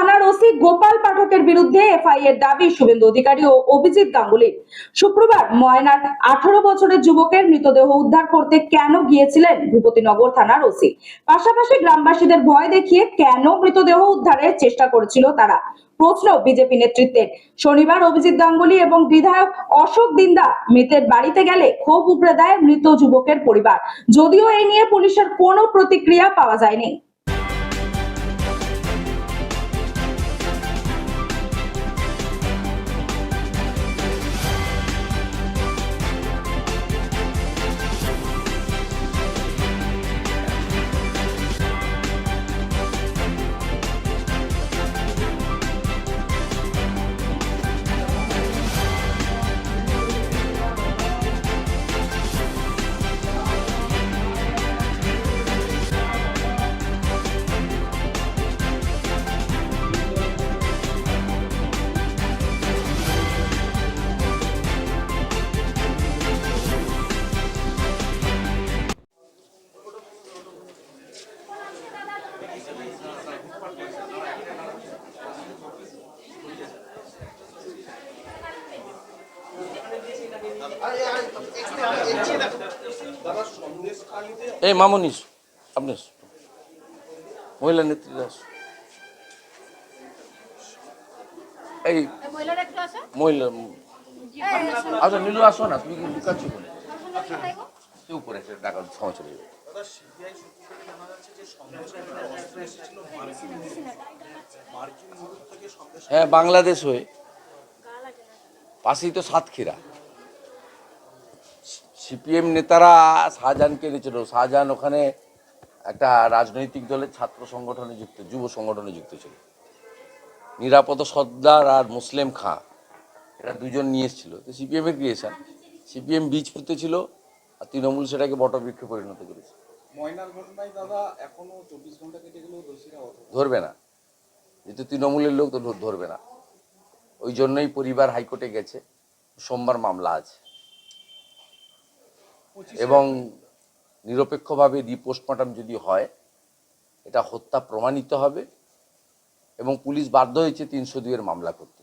থানার ওসি গোপাল পাঠকের বিরুদ্ধে এফআইআর দাবি শুভেন্দু অধিকারী ও অভিজিৎ গাঙ্গুলি। শুক্রবার ময়নার আঠারো বছরের যুবকের মৃতদেহ উদ্ধার করতে কেন গিয়েছিলেন ভূপতিনগর থানার ওসি? পাশাপাশি গ্রামবাসীদের ভয় দেখিয়ে কেন মৃতদেহ উদ্ধারের চেষ্টা করেছিল তারা? প্রশ্ন বিজেপি নেতৃত্বে শনিবার অভিজিৎ গাঙ্গুলি এবং বিধায়ক অশোক দিন্দা মৃতের বাড়িতে গেলে ক্ষোভ উপড়ে দেয় মৃত যুবকের পরিবার। যদিও এই নিয়ে পুলিশের কোনো প্রতিক্রিয়া পাওয়া যায়নি। এই মামুনিস আপনি মহিলা নেত্রীরা আসুন। এই, মহিলা আচ্ছা নীলু, আসো না, তুমি লুকাচ্ছ বলে যাবে হ্যাঁ বাংলাদেশ হয়ে পাশেই তো সাতক্ষীরা। সিপিএম নেতারা শাহজাহানকে এনেছিল। শাহজাহান ওখানে একটা রাজনৈতিক দলের ছাত্র সংগঠনে যুক্ত যুব সংগঠনে যুক্ত ছিল। নিরাপদ সর্দার আর মুসলিম খাঁ এরা দুজন নিয়ে এসেছিল। তো সিপিএম এর ক্রিয়েশন সিপিএম বীজ পুঁতে ছিল আর তৃণমূল সেটাকে বটবৃক্ষে পরিণত করেছে। ধরবে না। যেহেতু তৃণমূলের লোক তো ধরবে না। ওই জন্যই পরিবার হাইকোর্টে গেছে। সোমবার মামলা আছে। এবং নিরপেক্ষভাবে রিপোস্টমর্টম যদি হয়, এটা হত্যা প্রমাণিত হবে এবং পুলিশ বাধ্য হয়েছে তিনশো দুইয়ের মামলা করতে।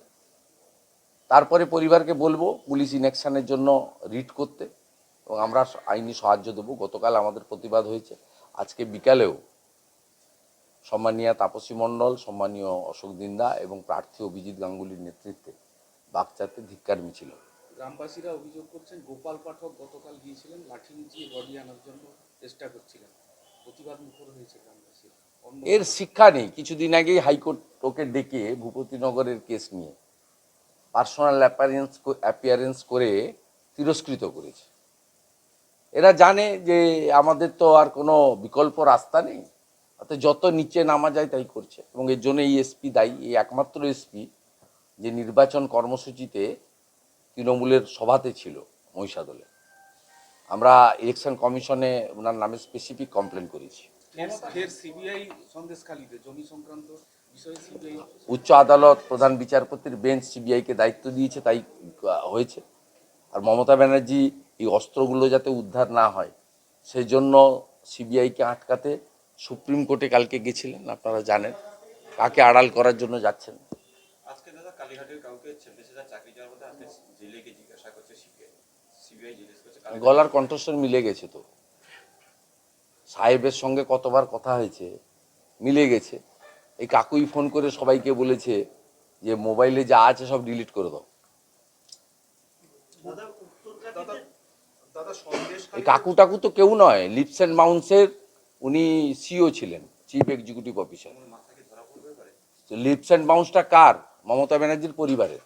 তারপরে পরিবারকে বলব পুলিশ ইনেকশানের জন্য রিট করতে এবং আমরা আইনি সাহায্য দেবো। গতকাল আমাদের প্রতিবাদ হয়েছে। আজকে বিকালেও সম্মানীয় তাপসী মণ্ডল, সম্মানীয় অশোক দিন্দা এবং প্রার্থী অভিজিৎ গাঙ্গুলির নেতৃত্বে বাগচাতে ধিক্কার মিছিল। গ্রামবাসীরা অভিযোগ করছেন, গোপাল পাঠক গতকাল গিয়েছিলেন লাঠি নিচিয়ে বডি আনার জন্য চেষ্টা করছিলেন। প্রতিবাদ মুখর হয়েছে গ্রামবাসীরা। এর শিক্ষা নেই। কিছুদিন আগেই হাইকোর্ট ওকে ডেকে ভূপতিনগরের কেস নিয়ে পার্সোনাল অ্যাপিয়ারেন্স অ্যাপিয়ারেন্স করে তিরস্কৃত করেছে। এরা জানে যে আমাদের তো আর কোনো বিকল্প রাস্তা নেই, অর্থাৎ যত নিচে নামা যায় তাই করছে। এবং এর জন্য এই এসপি দায়ী, এই একমাত্র এসপি যে নির্বাচন কর্মসূচিতে তৃণমূলের সভাতে ছিল মহিষাদলে আমরা ইলেকশন কমিশনে ওনার নামে স্পেসিফিক কমপ্লেন করেছি। উচ্চ আদালত প্রধান বিচারপতির বেঞ্চ সিবিআইকে দায়িত্ব দিয়েছে তাই হয়েছে। আর মমতা ব্যানার্জি এই অস্ত্রগুলো যাতে উদ্ধার না হয় সেই জন্য সিবিআইকে আটকাতে সুপ্রিম কোর্টে কালকে গেছিলেন আপনারা জানেন। কাকে আড়াল করার জন্য যাচ্ছেন? কালীঘাটের কাউকে চব্বিশ চাকরি যাওয়ার মধ্যে আজকে জেলে জিজ্ঞাসা করছে সিবিআই। সিবিআই জিজ্ঞেস করছে গলার কণ্ঠস্বর মিলে গেছে তো। সাহেবের সঙ্গে কতবার কথা হয়েছে মিলে গেছে। এই কাকুই ফোন করে সবাইকে বলেছে যে মোবাইলে যা আছে সব ডিলিট করে দাও। এই কাকু টাকু তো কেউ নয় লিপস অ্যান্ড মাউন্সের উনি সিও ছিলেন chief executive officer. Leaps and মাউন্সটা কার? মমতা ব্যানার্জির পরিবারের।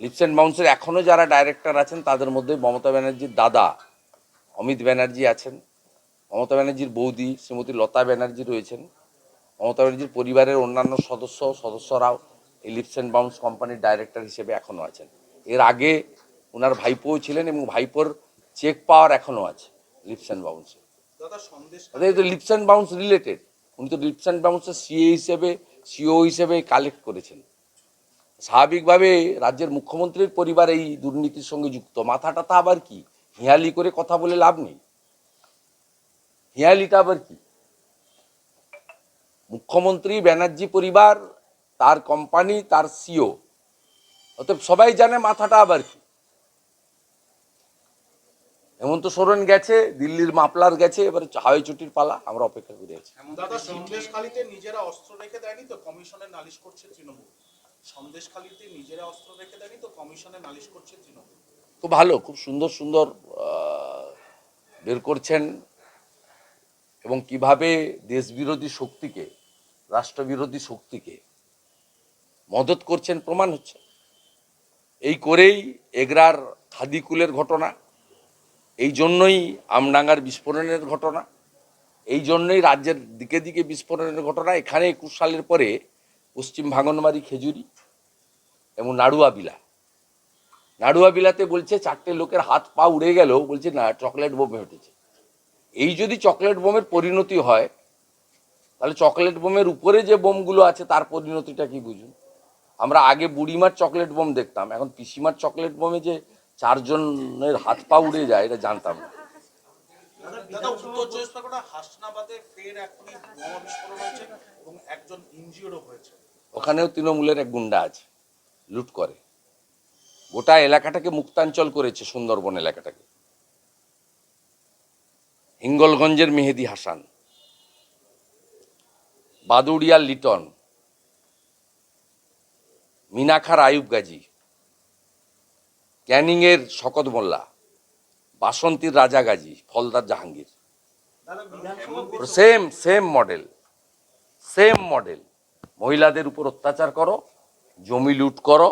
লিপস অ্যান্ড মাউন্সের এখনও যারা ডাইরেক্টর আছেন তাদের মধ্যে মমতা ব্যানার্জির দাদা অমিত ব্যানার্জি আছেন মমতা ব্যানার্জির বৌদি শ্রীমতী লতা ব্যানার্জি রয়েছেন মমতা ব্যানার্জির পরিবারের অন্যান্য সদস্য সদস্যরাও এই লিপস অ্যান্ড বাউন্স কোম্পানির ডাইরেক্টর হিসেবে এখনও আছেন। এর আগে ওনার ভাইপোও ছিলেন এবং ভাইপোর চেক পাওয়ার এখনও আছে লিপস অ্যান্ড বাউন্সে লিপস অ্যান্ড বাউন্স রিলেটেড উনি তো লিপস অ্যান্ড বাউন্সের সিএ হিসেবে সিও হিসেবে কালেক্ট করেছেন। স্বাভাবিকভাবে রাজ্যের মুখ্যমন্ত্রীর পরিবার এই দুর্নীতির সঙ্গে যুক্ত। মাথাটা তা আবার কি? হিয়ালি করে কথা বলে লাভ নেই। হিয়ালিটা আবার কি? মুখ্যমন্ত্রী, ব্যানার্জি পরিবার, তার কোম্পানি তার সিও। অতএব সবাই জানে মাথাটা আবার কি? হেমন্ত সোরেন গেছে দিল্লির মাপলার গেছে এবারে হাওয়াই চুটির পালা আমরা অপেক্ষা করে আছি। নিজেরা অস্ত্র রেখে দেয়নি তো? কমিশনে নালিশ করছে তৃণমূল। সন্দেশখালিতে নিজেরা অস্ত্র রেখে দেয়নি তো? কমিশনে নালিশ করছে তৃণমূল। খুব ভালো খুব সুন্দর সুন্দর আহ, বের করছেন। এবং কীভাবে দেশবিরোধী শক্তিকে রাষ্ট্রবিরোধী শক্তিকে মদত করছেন প্রমাণ হচ্ছে। এই করেই এগরার খাদিকুলের ঘটনা। এই জন্যই আমডাঙ্গার বিস্ফোরণের ঘটনা, এই জন্যই রাজ্যের দিকে দিকে বিস্ফোরণের ঘটনা। এখানে একুশ সালের পরে পশ্চিম ভাঙনবাড়ি খেজুরি এবং নাড়ুয়া বিলা। নাড়ুয়া বিলাতে বলছে চারটে লোকের হাত পা উড়ে গেল বলছে না, চকলেট বোমে উঠেছে। এই যদি চকলেট বোমের পরিণতি হয়, তাহলে চকলেট বোমের উপরে যে বোমগুলো আছে তার পরিণতিটা কি বুঝুন? আমরা আগে বুড়িমার চকলেট বোম দেখতাম, এখন পিসিমার চকলেট বোমে যে চারজনের হাত পা উড়ে যায় এটা জানতাম না। ওখানেও তৃণমূলের এক গুন্ডা আছে লুট করে। গোটা এলাকাটাকে মুক্তাঞ্চল করেছে সুন্দরবন এলাকাটাকে। হিঙ্গলগঞ্জের মেহেদি হাসান বাদুড়িয়ার লিটন মিনাখার আয়ুব গাজী ক্যানিংয়ের শকত মোল্লা বাসন্তীর Raja Gazi ফলদার Jahangir. Same same model same model. মহিলাদের উপর অত্যাচার করো জমি লুট করো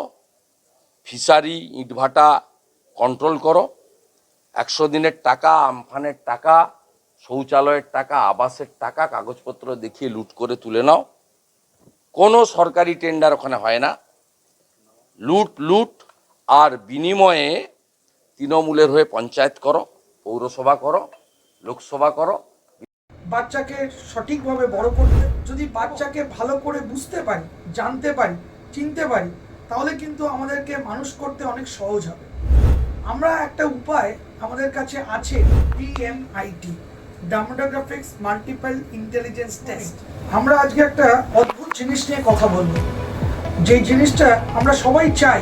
ফিশারি ইটভাটা কন্ট্রোল করো একশো দিনের টাকা আমফানের টাকা শৌচালয়ের টাকা আবাসের টাকা কাগজপত্র দেখিয়ে লুট করে তুলে নাও। কোনো সরকারি টেন্ডার ওখানে হয় না। লুট লুট আর বিনিময়ে তৃণমূলের হয়ে পঞ্চায়েত করো, পৌরসভা করো, লোকসভা করো। বাচ্চাকে সঠিকভাবে বড় করতে, যদি বাচ্চাকে ভালো করে বুঝতে পারি, জানতে পারি, চিনতে পারি, তাহলে কিন্তু আমাদেরকে মানুষ করতে অনেক সহজ হবে। আমরা একটা উপায় আমাদের কাছে আছে PMIT dermatoglyphics multiple intelligence test আমরা আজকে একটা অদ্ভুত জিনিস নিয়ে কথা বলব। যে জিনিসটা আমরা সবাই চাই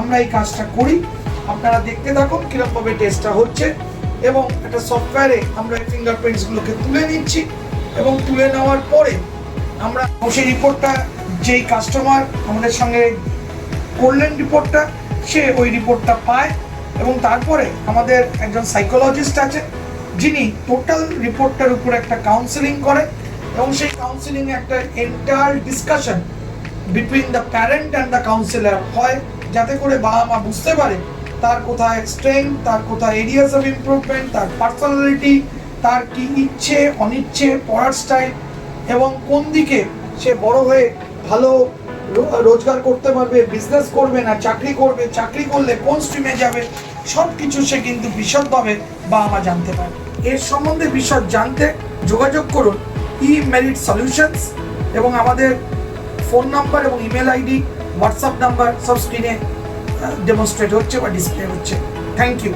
আমরা এই কাজটা করি। আপনারা দেখতে থাকুন কীরকমভাবে টেস্টটা হচ্ছে এবং একটা সফটওয়্যারে আমরা এই ফিঙ্গারপ্রিন্টসগুলোকে তুলে নিচ্ছি এবং তুলে নেওয়ার পরে আমরা সেই রিপোর্টটা যেই কাস্টমার আমাদের সঙ্গে করলেন রিপোর্টটা সে ওই রিপোর্টটা পায় এবং তারপরে আমাদের একজন সাইকোলজিস্ট আছে, যিনি টোটাল রিপোর্টটার উপর একটা কাউন্সেলিং করে এবং সেই কাউন্সেলিং একটা inter discussion between the parent and the counsellor হয়। যাতে করে বাবা মা বুঝতে পারে তার কোথায় স্ট্রেংথ তার কোথায় এরিয়াস অফ ইমপ্রুভমেন্ট তার পার্সোনালিটি তার কি ইচ্ছে, অনিচ্ছে, পড়ার স্টাইল এবং কোন দিকে সে বড় হয়ে ভালো রোজগার করতে পারবে বিজনেস করবে না, চাকরি করবে, চাকরি করলে কোন স্ট্রিমে যাবে সব কিছু সে কিন্তু বিশদভাবে বাবা মা জানতে পারে এর সম্বন্ধে বিশদ জানতে যোগাযোগ করুন ই মেরিট সলিউশনস এবং আমাদের ফোন নাম্বার এবং ইমেল আইডি হোয়াটসঅ্যাপ নাম্বার সব স্ক্রিনে ডেমনস্ট্রেট হচ্ছে বা ডিসপ্লে হচ্ছে। Thank you